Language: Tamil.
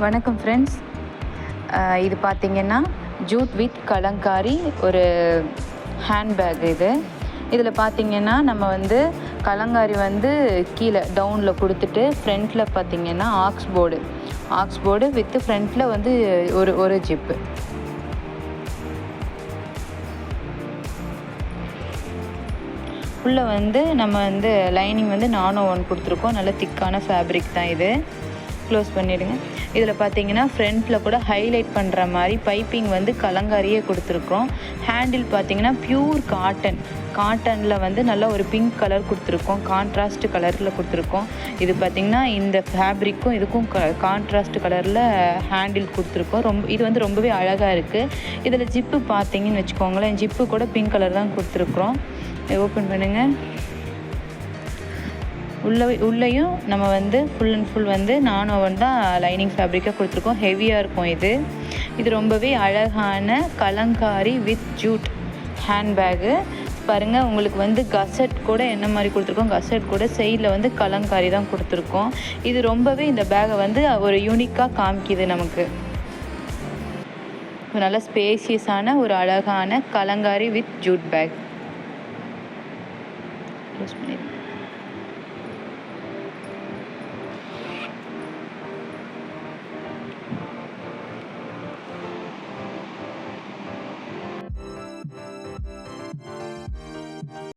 வணக்கம் ஃப்ரெண்ட்ஸ் இது பார்த்தீங்கன்னா ஜூட் வித் கலங்காரி ஒரு ஹேண்ட்பேக் இது. இதில் பார்த்திங்கன்னா நம்ம வந்து கலங்காரி வந்து கீழே டவுனில் கொடுத்துட்டு ஃப்ரண்ட்டில் பார்த்தீங்கன்னா ஆக்ஸ் போர்டு ஆக்ஸ் போர்டு வித்து ஃப்ரண்ட்டில் வந்து ஒரு ஒரு ஜிப்பு உள்ளே வந்து நம்ம வந்து லைனிங் வந்து நானோ ஒன் கொடுத்துருக்கோம். நல்ல திக்கான ஃபேப்ரிக் தான் இது. க்ளோஸ் பண்ணிவிடுங்க இதில் பார்த்தீங்கன்னா ஃப்ரண்ட்டில் கூட ஹைலைட் பண்ணுற மாதிரி பைப்பிங் வந்து கலங்காரியே கொடுத்துருக்கோம் ஹேண்டில் பார்த்தீங்கன்னா ப்யூர் காட்டன் காட்டனில் வந்து நல்லா ஒரு பிங்க் கலர் கொடுத்துருக்கோம். கான்ட்ராஸ்ட் கலரில் கொடுத்துருக்கோம். இது பார்த்திங்கன்னா இந்த ஃபேப்ரிக்கும் இதுக்கும் க கான்ட்ராஸ்ட் கலரில் ஹேண்டில் கொடுத்துருக்கோம். ரொம்ப இது வந்து ரொம்பவே அழகாக இருக்குது இதில் ஜிப்பு பார்த்தீங்கன்னு வச்சுக்கோங்களேன். ஜிப்பு கூட பிங்க் கலர் தான் கொடுத்துருக்குறோம். ஓப்பன் பண்ணுங்கள் உள்ள உள்ளேயும் நம்ம வந்து ஃபுல் அண்ட் ஃபுல் வந்து நான் ஓவன் தான் லைனிங் ஃபேப்ரிக்காக கொடுத்துருக்கோம். ஹெவியாக இருக்கும் இது. இது ரொம்பவே அழகான கலங்காரி வித் ஜூட் ஹேண்ட்பேகு பாருங்கள் உங்களுக்கு வந்து கசட் கூட என்ன மாதிரி கொடுத்துருக்கோம்? கசட் கூட சைடில் வந்து கலங்காரி தான் கொடுத்துருக்கோம். இது ரொம்பவே இந்த பேகை வந்து ஒரு யூனிக்காக காமிக்குது நமக்கு. நல்ல ஸ்பேசியஸான ஒரு அழகான kalamkari with jute bag use பண்ணிடுங்க.